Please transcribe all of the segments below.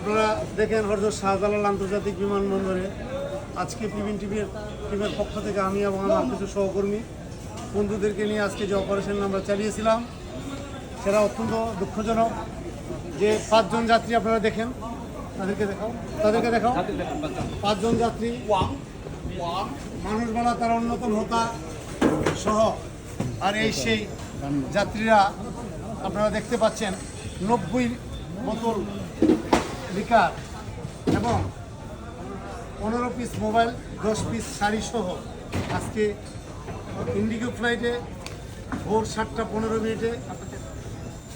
আপনারা দেখেন হরজত শাহজালাল আন্তর্জাতিক বিমানবন্দরে আজকে পিবিন টিভির টিমের পক্ষ থেকে আমি এবং আমার কিছু সহকর্মী বন্ধুদেরকে নিয়ে আজকে যে অপারেশন আমরা চালিয়েছিলাম সেটা অত্যন্ত দুঃখজনক যে পাঁচজন যাত্রী আপনারা দেখেন তাদেরকে দেখাও তাদেরকে দেখাও। পাঁচজন। যাত্রী মানুষ বলা তার অন্যতম হোতা সহ আর এই সেই যাত্রীরা আপনারা দেখতে পাচ্ছেন নব্বই বোতল লিকার এবং পনেরো পিস মোবাইল দশ পিস শাড়ি সহ আজকে ইন্ডিগো ফ্লাইটে ভোর সাতটা পনেরো মিনিটে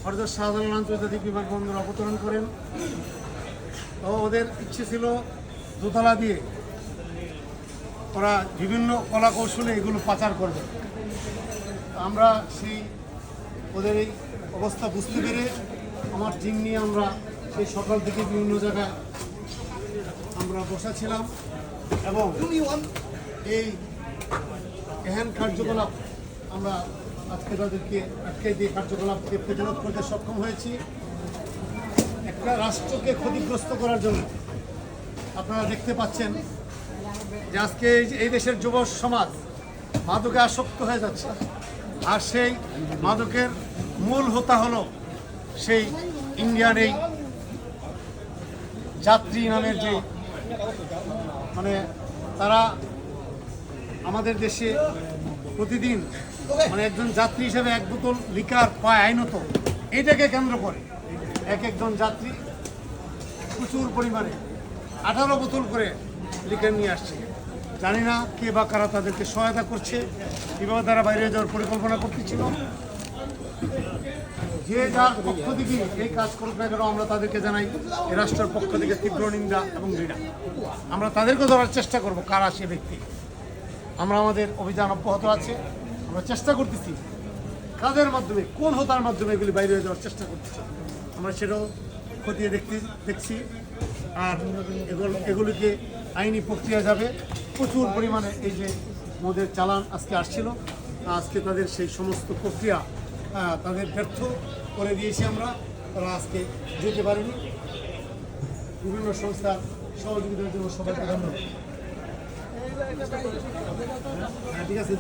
হরদর শাহজালাল আন্তর্জাতিক বিমানবন্দর অবতরণ করেন। তো ওদের ইচ্ছে ছিল দোতলা দিয়ে ওরা বিভিন্ন কলা কৌশলে এগুলো পাচার করবে। আমরা সেই ওদের এই অবস্থা বুঝতে পেরে আমার টিম নিয়ে আমরা সেই সকাল থেকে বিভিন্ন জায়গায় আমরা বসা ছিলাম এবং এই এহেন কার্যকলাপ আমরা আজকে তাদেরকে আটকে দিয়ে কার্যকলাপকে প্রতিরোধ করতে সক্ষম হয়েছি। একটা রাষ্ট্রকে ক্ষতিগ্রস্ত করার জন্য আপনারা দেখতে পাচ্ছেন যে আজকে এই এই দেশের যুব সমাজ মাদকে আসক্ত হয়ে যাচ্ছে। আর সেই মাদকের মূল হোতা হলো সেই ইন্ডিয়ার এই যাত্রী নামের যে মানে তারা আমাদের দেশে প্রতিদিন মানে একজন যাত্রী হিসেবে এক বোতল লিকার পায় আইনত। এইটাকে কেন্দ্র করে এক একজন যাত্রী প্রচুর পরিমাণে, আঠারো বোতল করে লিকার নিয়ে আসছে। জানি না কে বা কারা তাদেরকে সহায়তা করছে, কীভাবে তারা বাইরে যাওয়ার পরিকল্পনা করতেছিল। যে যার পক্ষ থেকে এই কাজ করুক না কেন, আমরা তাদেরকে জানাই, এই রাষ্ট্রের পক্ষ থেকে তীব্র নিন্দা এবং ঘৃণা। আমরা তাদেরকে ধরার চেষ্টা করব, কারা সে ব্যক্তি। আমরা আমাদের অভিযান অব্যাহত আছে, আমরা চেষ্টা করতেছি। কাদের মাধ্যমে, কোন হতার মাধ্যমে এগুলি বাইরে হয়ে যাওয়ার চেষ্টা করতেছি। আমরা সেটাও খতিয়ে দেখতে দেখছি। আর এগুলো এগুলিকে আইনি প্রক্রিয়া যাবে। প্রচুর পরিমাণে এই যে মদের চালান আজকে আসছিল, আজকে তাদের সেই সমস্ত প্রক্রিয়া তাদের ব্যর্থ করে দিয়েছি আমরা। তারা আজকে যেতে পারেনি। বিভিন্ন সংস্থার সহযোগিতার জন্য ধন্যবাদ। হ্যাঁ, ঠিক আছে